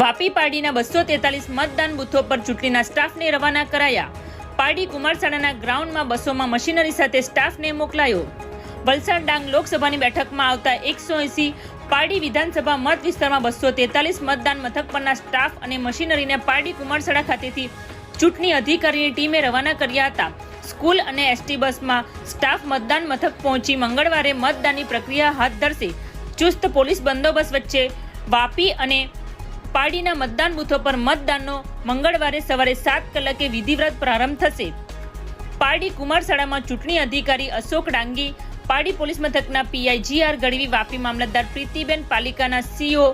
વાપી પાડીના બસો તેતાલીસ મતદાન બૂથો પર ચૂંટણીના સ્ટાફને રવાના કરાયા. પારડી કુમારસાડાના ગ્રાઉન્ડમાં બસોમાં મશીનરી સાથે સ્ટાફને મોકલાયો. વલસાડ ડાંગ લોકસભાની બેઠકમાં આવતા એકસો એંસી પારડી વિધાનસભા મત વિસ્તારમાં બસો તેતાલીસ મતદાન મથક પરના સ્ટાફ અને મશીનરીને પારડી કુમારસાડા ખાતેથી ચૂંટણી અધિકારીની ટીમે રવાના કર્યા હતા. સ્કૂલ અને એસટી બસમાં સ્ટાફ મતદાન મથક પહોંચી મંગળવારે મતદાનની પ્રક્રિયા હાથ ધરશે. ચુસ્ત પોલીસ બંદોબસ્ત વચ્ચે વાપી અને પારડીના મતદાન બૂથો પર મતદાનનો મંગળવારે સવારે સાત કલાકે વિધિવ્રત પ્રારંભ થશે. પારડી કુમારશાળામાં ચૂંટણી અધિકારી અશોક ડાંગી, પારડી પોલીસ મથકના PI G R Gadhvi Vapi મામલતદાર પ્રીતિબેન પાલિકાના સીઓ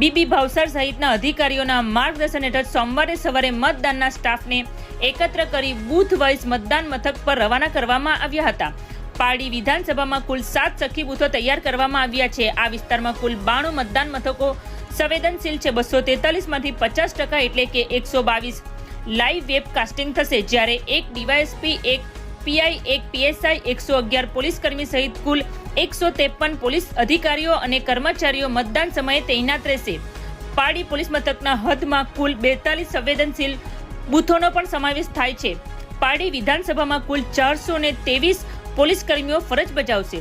બીબી ભાવસાર સહિતના અધિકારીઓના માર્ગદર્શન હેઠળ સોમવારે સવારે મતદાનના સ્ટાફને એકત્ર કરી બૂથ વાઇઝ મતદાન મથક પર રવાના કરવામાં આવ્યા હતા. પારડી વિધાનસભામાં કુલ સાત સખી બૂથો તૈયાર કરવામાં આવ્યા છે. આ વિસ્તારમાં કુલ બાણું મતદાન મથકો સંવેદનશીલ છે. બસો તેતાલીસમાંથી પચાસ ટકા એટલે કે એકસો બાવીસ. લાઈવ વેબ કાસ્ટિંગ થશે જ્યારે એક ડીવાયએસપી, એક પીઆઈ, એક પીએસઆઈ, એકસો અગિયાર પોલીસ કર્મી સહિત કુલ એકસો ત્રેપન પોલીસ અધિકારીઓ અને કર્મચારીઓ મતદાન સમયે તૈનાત રહેશે. પારડી પોલીસ મથકના હદમાં કુલ બેતાલીસ સંવેદનશીલ બૂથોનો પણ સમાવેશ થાય છે. પારડી વિધાનસભામાં કુલ ચારસો ને ત્રેવીસ પોલીસ કર્મીઓ ફરજ બજાવશે.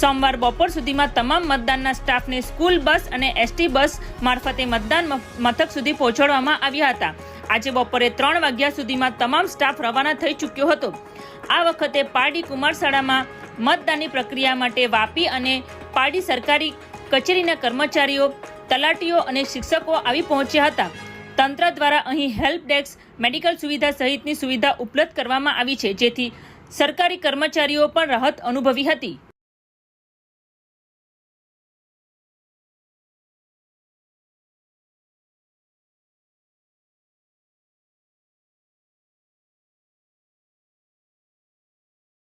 સોમવાર બપોર સુધીમાં તમામ મતદાનના સ્ટાફને સ્કૂલ બસ અને એસટી બસ મારફતે મતદાન મથક સુધી પહોંચાડવામાં આવ્યા હતા. આજે બપોરે ત્રણ વાગ્યા સુધીમાં તમામ સ્ટાફ રવાના થઈ ચૂક્યો હતો. આ વખતે પારડી કુમારશાળામાં મતદાનની પ્રક્રિયા માટે વાપી અને પારડી સરકારી કચેરીના કર્મચારીઓ, તલાટીઓ અને શિક્ષકો આવી પહોંચ્યા હતા. તંત્ર દ્વારા અહીં હેલ્પ ડેસ્ક, મેડિકલ સુવિધા સહિતની સુવિધા ઉપલબ્ધ કરવામાં આવી છે, જેથી સરકારી કર્મચારીઓ પણ રાહત અનુભવી હતી.